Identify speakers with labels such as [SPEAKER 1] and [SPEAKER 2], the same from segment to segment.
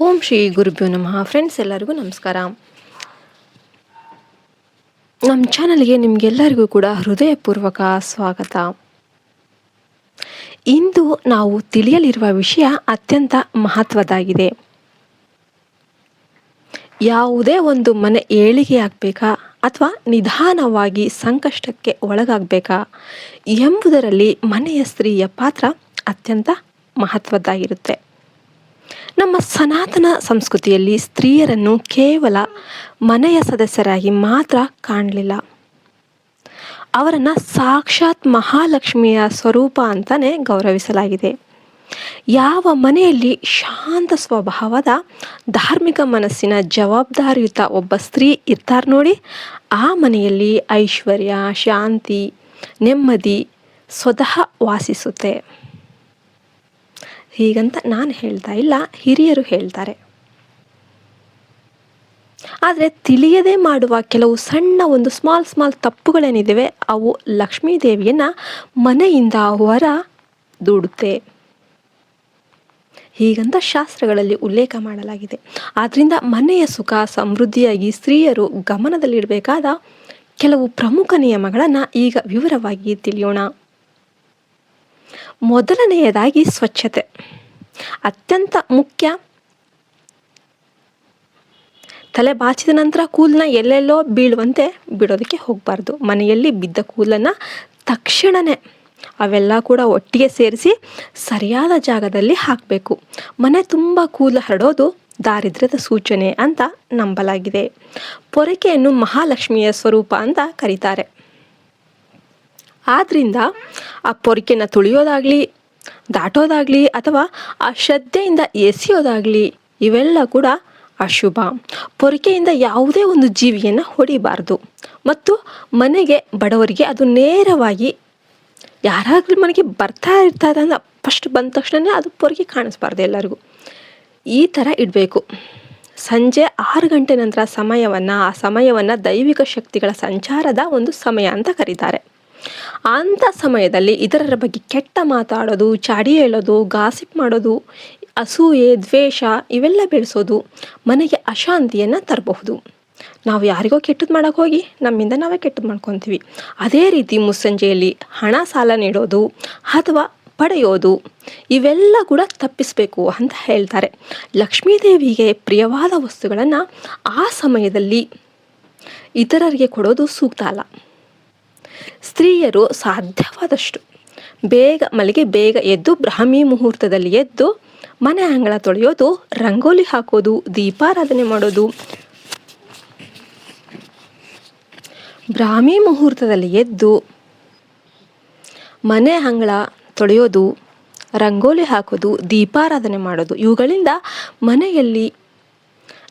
[SPEAKER 1] ಓಂ ಶ್ರೀ ಗುರುಭ್ಯೋ ನಮಃ. ಫ್ರೆಂಡ್ಸ್ ಎಲ್ಲರಿಗೂ ನಮಸ್ಕಾರ. ನಮ್ಮ ಚಾನಲ್ಗೆ ನಿಮಗೆಲ್ಲರಿಗೂ ಕೂಡ ಹೃದಯಪೂರ್ವಕ ಸ್ವಾಗತ. ಇಂದು ನಾವು ತಿಳಿಯಲಿರುವ ವಿಷಯ ಅತ್ಯಂತ ಮಹತ್ವದಾಗಿದೆ. ಯಾವುದೇ ಒಂದು ಮನೆ ಏಳಿಗೆ ಆಗಬೇಕಾ ಅಥವಾ ನಿಧಾನವಾಗಿ ಸಂಕಷ್ಟಕ್ಕೆ ಒಳಗಾಗಬೇಕಾ ಎಂಬುದರಲ್ಲಿ ಮನೆಯ ಸ್ತ್ರೀಯ ಪಾತ್ರ ಅತ್ಯಂತ ಮಹತ್ವದ್ದಾಗಿರುತ್ತೆ. ನಮ್ಮ ಸನಾತನ ಸಂಸ್ಕೃತಿಯಲ್ಲಿ ಸ್ತ್ರೀಯರನ್ನು ಕೇವಲ ಮನೆಯ ಸದಸ್ಯರಾಗಿ ಮಾತ್ರ ಕಾಣಲಿಲ್ಲ. ಅವರನ್ನು ಸಾಕ್ಷಾತ್ ಮಹಾಲಕ್ಷ್ಮಿಯ ಸ್ವರೂಪ ಅಂತಲೇ ಗೌರವಿಸಲಾಗಿದೆ. ಯಾವ ಮನೆಯಲ್ಲಿ ಶಾಂತ ಸ್ವಭಾವದ ಧಾರ್ಮಿಕ ಮನಸ್ಸಿನ ಜವಾಬ್ದಾರಿಯುತ ಒಬ್ಬ ಸ್ತ್ರೀ ಇರ್ತಾರೆ ನೋಡಿ, ಆ ಮನೆಯಲ್ಲಿ ಐಶ್ವರ್ಯ, ಶಾಂತಿ, ನೆಮ್ಮದಿ ಸ್ವತಃ ವಾಸಿಸುತ್ತೆ. ಹೀಗಂತ ನಾನು ಹೇಳ್ತಾ ಇಲ್ಲ, ಹಿರಿಯರು ಹೇಳ್ತಾರೆ. ಆದರೆ ತಿಳಿಯದೆ ಮಾಡುವ ಕೆಲವು ಸಣ್ಣ ಒಂದು ಸ್ಮಾಲ್ ಸ್ಮಾಲ್ ತಪ್ಪುಗಳೇನಿದ್ದಾವೆ ಅವು ಲಕ್ಷ್ಮೀ ದೇವಿಯನ್ನು ಮನೆಯಿಂದ ಹೊರ ದೂಡುತ್ತೆ. ಹೀಗಂತ ಶಾಸ್ತ್ರಗಳಲ್ಲಿ ಉಲ್ಲೇಖ ಮಾಡಲಾಗಿದೆ. ಆದ್ದರಿಂದ ಮನೆಯ ಸುಖ, ಸಮೃದ್ಧಿಯಾಗಿ ಸ್ತ್ರೀಯರು ಗಮನದಲ್ಲಿಡಬೇಕಾದ ಕೆಲವು ಪ್ರಮುಖ ನಿಯಮಗಳನ್ನು ಈಗ ವಿವರವಾಗಿ ತಿಳಿಯೋಣ. ಮೊದಲನೆಯದಾಗಿ ಸ್ವಚ್ಛತೆ. ಅತ್ಯಂತ ಮುಖ್ಯ. ತಲೆ ಬಾಚಿದ ನಂತರ ಕೂಲನ್ನ ಎಲ್ಲೆಲ್ಲೋ ಬೀಳುವಂತೆ ಬಿಡೋದಕ್ಕೆ ಹೋಗಬಾರ್ದು. ಮನೆಯಲ್ಲಿ ಬಿದ್ದ ಕೂದಲನ್ನು ತಕ್ಷಣವೇ ಅವೆಲ್ಲ ಕೂಡ ಒಟ್ಟಿಗೆ ಸೇರಿಸಿ ಸರಿಯಾದ ಜಾಗದಲ್ಲಿ ಹಾಕಬೇಕು. ಮನೆ ತುಂಬ ಕೂದಲು ಹರಡೋದು ದಾರಿದ್ರ್ಯದ ಸೂಚನೆ ಅಂತ ನಂಬಲಾಗಿದೆ. ಪೊರಕೆಯನ್ನು ಮಹಾಲಕ್ಷ್ಮಿಯ ಸ್ವರೂಪ ಅಂತ ಕರೀತಾರೆ. ಆದ್ದರಿಂದ ಆ ಪೊರಿಕೆನ ತುಳಿಯೋದಾಗಲಿ, ದಾಟೋದಾಗಲಿ ಅಥವಾ ಆ ಶ್ರದ್ಧೆಯಿಂದ ಎಸೆಯೋದಾಗಲಿ ಇವೆಲ್ಲ ಕೂಡ ಅಶುಭ. ಪೊರಿಕೆಯಿಂದ ಯಾವುದೇ ಒಂದು ಜೀವಿಯನ್ನು ಹೊಡಿಬಾರ್ದು. ಮತ್ತು ಮನೆಗೆ ಬಡವರಿಗೆ ಅದು ನೇರವಾಗಿ ಯಾರಾಗಲಿ ಮನೆಗೆ ಬರ್ತಾ ಇರ್ತಾರೆ ಅಂದ್ರೆ ಫಸ್ಟ್ ಬಂದ ತಕ್ಷಣ ಅದು ಪೊರಿಕೆ ಕಾಣಿಸ್ಬಾರ್ದು ಎಲ್ಲರಿಗೂ. ಈ ಥರ ಇಡಬೇಕು. ಸಂಜೆ ಆರು ಗಂಟೆ ನಂತರ ಸಮಯವನ್ನು, ಆ ಸಮಯವನ್ನು ದೈವಿಕ ಶಕ್ತಿಗಳ ಸಂಚಾರದ ಒಂದು ಸಮಯ ಅಂತ ಕರೀತಾರೆ. ಅಂಥ ಸಮಯದಲ್ಲಿ ಇತರರ ಬಗ್ಗೆ ಕೆಟ್ಟ ಮಾತಾಡೋದು, ಚಾಡಿ ಹೇಳೋದು, ಗಾಸಿಪ್ ಮಾಡೋದು, ಅಸೂಯೆ, ದ್ವೇಷ ಇವೆಲ್ಲ ಬೆಳೆಸೋದು ಮನೆಗೆ ಅಶಾಂತಿಯನ್ನು ತರಬಹುದು. ನಾವು ಯಾರಿಗೋ ಕೆಟ್ಟದ್ದು ಮಾಡೋಕೆ ಹೋಗಿ ನಮ್ಮಿಂದ ನಾವೇ ಕೆಟ್ಟದ್ದು ಮಾಡ್ಕೊತೀವಿ. ಅದೇ ರೀತಿ ಮುಸ್ಸಂಜೆಯಲ್ಲಿ ಹಣ ಸಾಲ ನೀಡೋದು ಅಥವಾ ಪಡೆಯೋದು ಇವೆಲ್ಲ ಕೂಡ ತಪ್ಪಿಸಬೇಕು ಅಂತ ಹೇಳ್ತಾರೆ. ಲಕ್ಷ್ಮೀದೇವಿಗೆ ಪ್ರಿಯವಾದ ವಸ್ತುಗಳನ್ನು ಆ ಸಮಯದಲ್ಲಿ ಇತರರಿಗೆ ಕೊಡೋದು ಸೂಕ್ತ ಅಲ್ಲ. ಸ್ತ್ರೀಯರು ಸಾಧ್ಯವಾದಷ್ಟು. ಬೇಗ ಮಲ್ಲಿಗೆ ಬೇಗ ಎದ್ದು ಬ್ರಾಹ್ಮಿ ಮುಹೂರ್ತದಲ್ಲಿ ಎದ್ದು ಮನೆ ಅಂಗಳ ತೊಳೆಯೋದು, ರಂಗೋಲಿ ಹಾಕೋದು, ದೀಪಾರಾಧನೆ ಮಾಡೋದು. ಬ್ರಾಹ್ಮಿ ಮುಹೂರ್ತದಲ್ಲಿ ಎದ್ದು ಮನೆ ಅಂಗಳ ತೊಳೆಯೋದು, ರಂಗೋಲಿ ಹಾಕೋದು, ದೀಪಾರಾಧನೆ ಮಾಡೋದು. ಇವುಗಳಿಂದ ಮನೆಯಲ್ಲಿ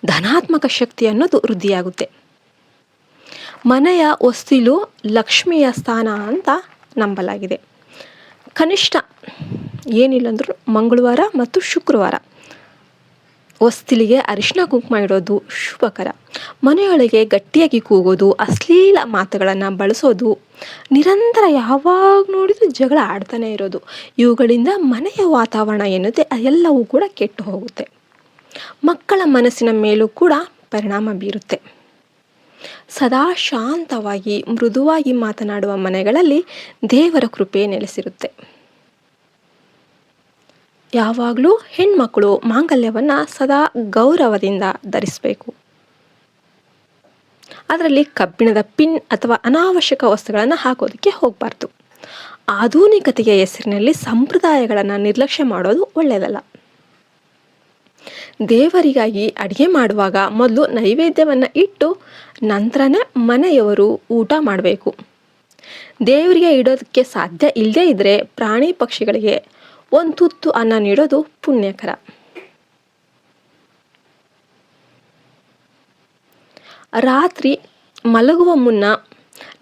[SPEAKER 1] ಧನಾತ್ಮಕ ಶಕ್ತಿ ಅನ್ನೋದು ವೃದ್ಧಿಯಾಗುತ್ತೆ. ಮನೆಯ ಹೊಸ್ತಿಲು ಲಕ್ಷ್ಮಿಯ ಸ್ಥಾನ ಅಂತ ನಂಬಲಾಗಿದೆ. ಕನಿಷ್ಠ ಏನಿಲ್ಲ ಅಂದರೂ ಮಂಗಳವಾರ ಮತ್ತು ಶುಕ್ರವಾರ ಹೊಸ್ತಿಲಿಗೆ ಅರಿಶಿನ ಕುಂಕುಮ ಇಡೋದು ಶುಭಕರ. ಮನೆಯೊಳಗೆ ಗಟ್ಟಿಯಾಗಿ ಕೂಗೋದು, ಅಶ್ಲೀಲ ಮಾತುಗಳನ್ನು ಬಳಸೋದು, ನಿರಂತರ ಯಾವಾಗ ನೋಡಿದರೂ ಜಗಳ ಆಡ್ತಾನೆ ಇರೋದು. ಇವುಗಳಿಂದ ಮನೆಯ ವಾತಾವರಣ ಏನಿದೆ ಎಲ್ಲವೂ ಕೂಡ ಕೆಟ್ಟು ಹೋಗುತ್ತೆ. ಮಕ್ಕಳ ಮನಸ್ಸಿನ ಮೇಲೂ ಕೂಡ ಪರಿಣಾಮ ಬೀರುತ್ತೆ. ಸದಾ ಶಾಂತವಾಗಿ, ಮೃದುವಾಗಿ ಮಾತನಾಡುವ ಮನೆಗಳಲ್ಲಿ ದೇವರ ಕೃಪೆ ನೆಲೆಸಿರುತ್ತೆ. ಯಾವಾಗಲೂ ಹೆಣ್ಮಕ್ಕಳು ಮಾಂಗಲ್ಯವನ್ನು ಸದಾ ಗೌರವದಿಂದ ಧರಿಸಬೇಕು. ಅದರಲ್ಲಿ ಕಬ್ಬಿಣದ ಪಿನ್ ಅಥವಾ ಅನಾವಶ್ಯಕ ವಸ್ತುಗಳನ್ನು ಹಾಕೋದಕ್ಕೆ ಹೋಗಬಾರ್ದು. ಆಧುನಿಕತೆಯ ಹೆಸರಿನಲ್ಲಿ ಸಂಪ್ರದಾಯಗಳನ್ನು ನಿರ್ಲಕ್ಷ್ಯ ಮಾಡೋದು ಒಳ್ಳೆಯದಲ್ಲ ದೇವರಿಗಾಗಿ ಅಡುಗೆ ಮಾಡುವಾಗ ಮೊದಲು ನೈವೇದ್ಯವನ್ನು ಇಟ್ಟು ನಂತರನೇ ಮನೆಯವರು ಊಟ ಮಾಡಬೇಕು. ದೇವರಿಗೆ ಇಡೋದಕ್ಕೆ ಸಾಧ್ಯ ಇಲ್ಲದೇ ಇದ್ದರೆ ಪ್ರಾಣಿ ಪಕ್ಷಿಗಳಿಗೆ ಒಂದು ತುತ್ತು ಅನ್ನ ನೀಡೋದು ಪುಣ್ಯಕರ. ರಾತ್ರಿ ಮಲಗುವ ಮುನ್ನ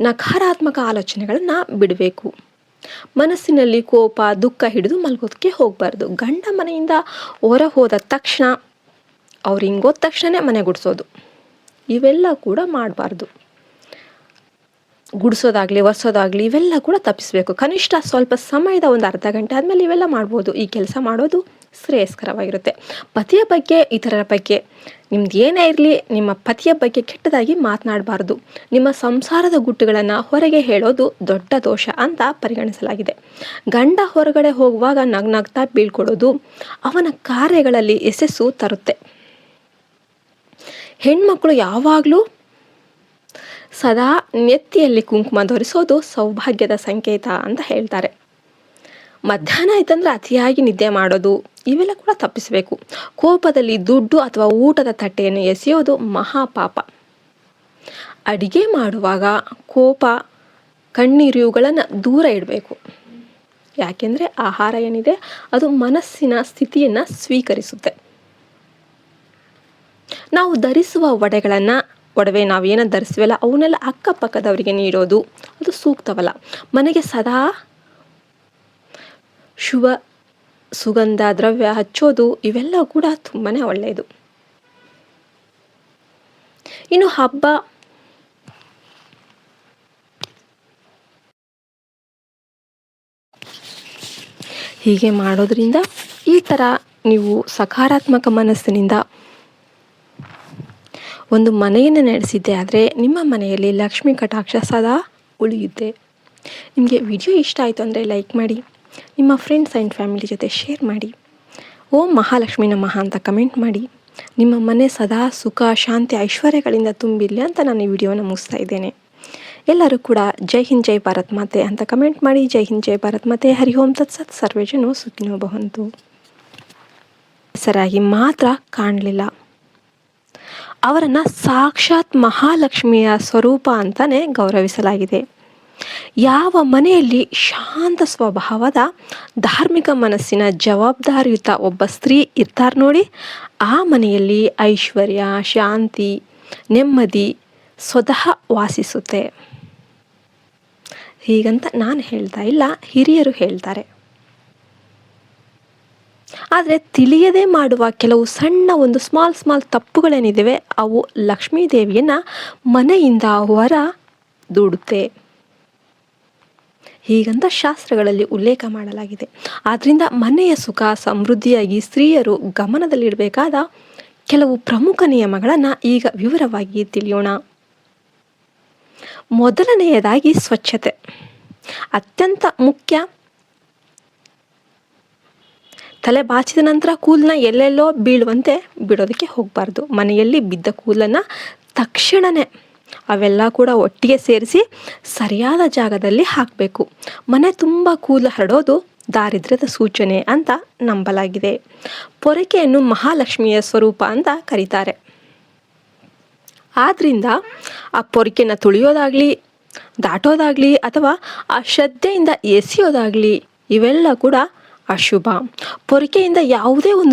[SPEAKER 1] ನಕಾರಾತ್ಮಕ ಆಲೋಚನೆಗಳನ್ನು ಬಿಡಬೇಕು. ಮನಸ್ಸಿನಲ್ಲಿ ಕೋಪ, ದುಃಖ ಹಿಡಿದು ಮಲಗೋದಕ್ಕೆ ಹೋಗಬಾರ್ದು. ಗಂಡ ಮನೆಯಿಂದ ಹೊರ ಹೋದ ತಕ್ಷಣ ಅವ್ರು ಹಿಂಗೋದ ತಕ್ಷಣ ಮನೆ ಗುಡಿಸೋದು. ಇವೆಲ್ಲ ಕೂಡ ಮಾಡಬಾರ್ದು. ಗುಡಿಸೋದಾಗಲಿ, ಒರೆಸೋದಾಗಲಿ, ಇವೆಲ್ಲ ಕೂಡ ತಪ್ಪಿಸಬೇಕು. ಕನಿಷ್ಠ ಸ್ವಲ್ಪ ಸಮಯದ ಒಂದು ಅರ್ಧ ಗಂಟೆ ಆದಮೇಲೆ ಇವೆಲ್ಲ ಮಾಡ್ಬೋದು. ಈ ಕೆಲಸ ಮಾಡೋದು ಶ್ರೇಯಸ್ಕರವಾಗಿರುತ್ತೆ. ಪತಿಯ ಬಗ್ಗೆ, ಇತರರ ಬಗ್ಗೆ, ನಿಮ್ದು ಏನೇ ಇರಲಿ, ನಿಮ್ಮ ಪತಿಯ ಬಗ್ಗೆ ಕೆಟ್ಟದಾಗಿ ಮಾತನಾಡಬಾರ್ದು. ನಿಮ್ಮ ಸಂಸಾರದ ಗುಟ್ಟುಗಳನ್ನು ಹೊರಗೆ ಹೇಳೋದು ದೊಡ್ಡ ದೋಷ ಅಂತ ಪರಿಗಣಿಸಲಾಗಿದೆ. ಗಂಡ ಹೊರಗಡೆ ಹೋಗುವಾಗ ನಗ್ನಗ್ತಾ ಬೀಳ್ಕೊಡೋದು ಅವನ ಕಾರ್ಯಗಳಲ್ಲಿ ಯಶಸ್ಸು ತರುತ್ತೆ. ಹೆಣ್ಮಕ್ಳು ಯಾವಾಗಲೂ ಸದಾ ನೆತ್ತಿಯಲ್ಲಿ ಕುಂಕುಮ ಧರಿಸೋದು ಸೌಭಾಗ್ಯದ ಸಂಕೇತ ಅಂತ ಹೇಳ್ತಾರೆ. ಮಧ್ಯಾಹ್ನ ಆಯ್ತಂದ್ರೆ ಅತಿಯಾಗಿ ನಿದ್ದೆ ಮಾಡೋದು, ಇವೆಲ್ಲ ಕೂಡ ತಪ್ಪಿಸಬೇಕು. ಕೋಪದಲ್ಲಿ ದುಡ್ಡು ಅಥವಾ ಊಟದ ತಟ್ಟೆಯನ್ನು ಎಸೆಯೋದು ಮಹಾಪಾಪ. ಅಡಿಗೆ ಮಾಡುವಾಗ ಕೋಪ ಕಣ್ಣೀರು ಇವುಗಳನ್ನು ದೂರ ಇಡಬೇಕು. ಯಾಕೆಂದರೆ ಆಹಾರ ಏನಿದೆ, ಅದು ಮನಸ್ಸಿನ ಸ್ಥಿತಿಯನ್ನು ಸ್ವೀಕರಿಸುತ್ತೆ. ನಾವು ಧರಿಸುವ ಒಡೆಗಳನ್ನು, ಒಡವೆ ನಾವೇನೋ ಧರಿಸ್ತೀವಲ್ಲ ಅವನ್ನೆಲ್ಲ ಅಕ್ಕಪಕ್ಕದವರಿಗೆ ನೀಡೋದು, ಅದು ಸೂಕ್ತವಲ್ಲ. ಮನೆಗೆ ಸದಾ ಶುಭ, ಸುಗಂಧ, ದ್ರವ್ಯ ಹಚ್ಚೋದು, ಇವೆಲ್ಲ ಕೂಡ ತುಂಬಾ ಒಳ್ಳೆಯದು. ಇನ್ನು ಹಬ್ಬ. ಹೀಗೆ ಮಾಡೋದ್ರಿಂದ ಈ ಥರ ನೀವು ಸಕಾರಾತ್ಮಕ ಮನಸ್ಸಿನಿಂದ ಒಂದು ಮನೆಯನ್ನು ನಡೆಸಿದ್ದೆ, ಆದರೆ ನಿಮ್ಮ ಮನೆಯಲ್ಲಿ ಲಕ್ಷ್ಮೀ ಕಟಾಕ್ಷ ಸದಾ ಉಳಿಯುತ್ತೆ. ನಿಮಗೆ ವಿಡಿಯೋ ಇಷ್ಟ ಆಯಿತು ಅಂದರೆ ಲೈಕ್ ಮಾಡಿ, ನಿಮ್ಮ ಫ್ರೆಂಡ್ಸ್ ಆ್ಯಂಡ್ ಫ್ಯಾಮಿಲಿ ಜೊತೆ ಶೇರ್ ಮಾಡಿ. ಓಂ ಮಹಾಲಕ್ಷ್ಮಿ ನಮಃ ಅಂತ ಕಮೆಂಟ್ ಮಾಡಿ. ನಿಮ್ಮ ಮನೆ ಸದಾ ಸುಖ, ಶಾಂತಿ, ಐಶ್ವರ್ಯಗಳಿಂದ ತುಂಬಿರಲಿ ಅಂತ ನಾನು ಈ ವಿಡಿಯೋನ ಮುಗಿಸ್ತಾ ಇದ್ದೇನೆ. ಎಲ್ಲರೂ ಕೂಡ ಜೈ ಹಿಂದ್, ಜೈ ಭಾರತ್ ಮಾತೆ ಅಂತ ಕಮೆಂಟ್ ಮಾಡಿ. ಜೈ ಹಿಂದ್, ಜೈ ಭಾರತ್ ಮಾತೆ. ಹರಿ ಓಂ ತತ್ಸತ್ ಸರ್ವೇಜನೋ ಸುಖಿನೋ ಬಹಂತು ಸರಾಗಿ ಮಾತ್ರ ಕಾಣಲಿಲ್ಲ. ಅವರನ್ನು ಸಾಕ್ಷಾತ್ ಮಹಾಲಕ್ಷ್ಮಿಯ ಸ್ವರೂಪ ಅಂತಲೇ ಗೌರವಿಸಲಾಗಿದೆ. ಯಾವ ಮನೆಯಲ್ಲಿ ಶಾಂತ ಸ್ವಭಾವದ ಧಾರ್ಮಿಕ ಮನಸ್ಸಿನ ಜವಾಬ್ದಾರಿಯುತ ಒಬ್ಬ ಸ್ತ್ರೀ ಇರ್ತಾರೆ ನೋಡಿ, ಆ ಮನೆಯಲ್ಲಿ ಐಶ್ವರ್ಯ, ಶಾಂತಿ, ನೆಮ್ಮದಿ ಸ್ವತಃ ವಾಸಿಸುತ್ತೆ. ಹೀಗಂತ ನಾನು ಹೇಳ್ತಾ ಇಲ್ಲ, ಹಿರಿಯರು ಹೇಳ್ತಾರೆ. ಆದರೆ ತಿಳಿಯದೇ ಮಾಡುವ ಕೆಲವು ಸಣ್ಣ ಒಂದು ಸ್ಮಾಲ್ ಸ್ಮಾಲ್ ತಪ್ಪುಗಳೇನಿದ್ದಾವೆ ಅವು ಲಕ್ಷ್ಮೀ ದೇವಿಯನ್ನು ಮನೆಯಿಂದ ಹೊರ ದೂಡುತ್ತೆ. ಹೀಗಂತ ಶಾಸ್ತ್ರಗಳಲ್ಲಿ ಉಲ್ಲೇಖ ಮಾಡಲಾಗಿದೆ. ಆದ್ದರಿಂದ ಮನೆಯ ಸುಖ, ಸಮೃದ್ಧಿಯಾಗಿ ಸ್ತ್ರೀಯರು ಗಮನದಲ್ಲಿಡಬೇಕಾದ ಕೆಲವು ಪ್ರಮುಖ ನಿಯಮಗಳನ್ನು ಈಗ ವಿವರವಾಗಿ ತಿಳಿಯೋಣ. ಮೊದಲನೆಯದಾಗಿ ಸ್ವಚ್ಛತೆ. ಅತ್ಯಂತ ಮುಖ್ಯ ತಲೆ ಬಾಚಿದ ನಂತರ ಕೂದಲನ್ನ ಎಲ್ಲೆಲ್ಲೋ ಬೀಳುವಂತೆ ಬಿಡೋದಕ್ಕೆ ಹೋಗಬಾರ್ದು. ಮನೆಯಲ್ಲಿ ಬಿದ್ದ ಕೂದಲನ್ನು ತಕ್ಷಣವೇ ಅವೆಲ್ಲ ಕೂಡ ಒಟ್ಟಿಗೆ ಸೇರಿಸಿ ಸರಿಯಾದ ಜಾಗದಲ್ಲಿ ಹಾಕಬೇಕು. ಮನೆ ತುಂಬ ಕೂದಲು ಹರಡೋದು ದಾರಿದ್ರ್ಯದ ಸೂಚನೆ ಅಂತ ನಂಬಲಾಗಿದೆ. ಪೊರಕೆಯನ್ನು ಮಹಾಲಕ್ಷ್ಮಿಯ ಸ್ವರೂಪ ಅಂತ ಕರೀತಾರೆ. ಆದ್ದರಿಂದ ಆ ಪೊರಕೆನ ತುಳಿಯೋದಾಗಲಿ, ದಾಟೋದಾಗಲಿ ಅಥವಾ ಆ ಶ್ರದ್ಧೆಯಿಂದ ಎಸೆಯೋದಾಗಲಿ ಇವೆಲ್ಲ ಕೂಡ ಅಶುಭ. ಪೊರಕೆಯಿಂದ ಯಾವುದೇ ಒಂದು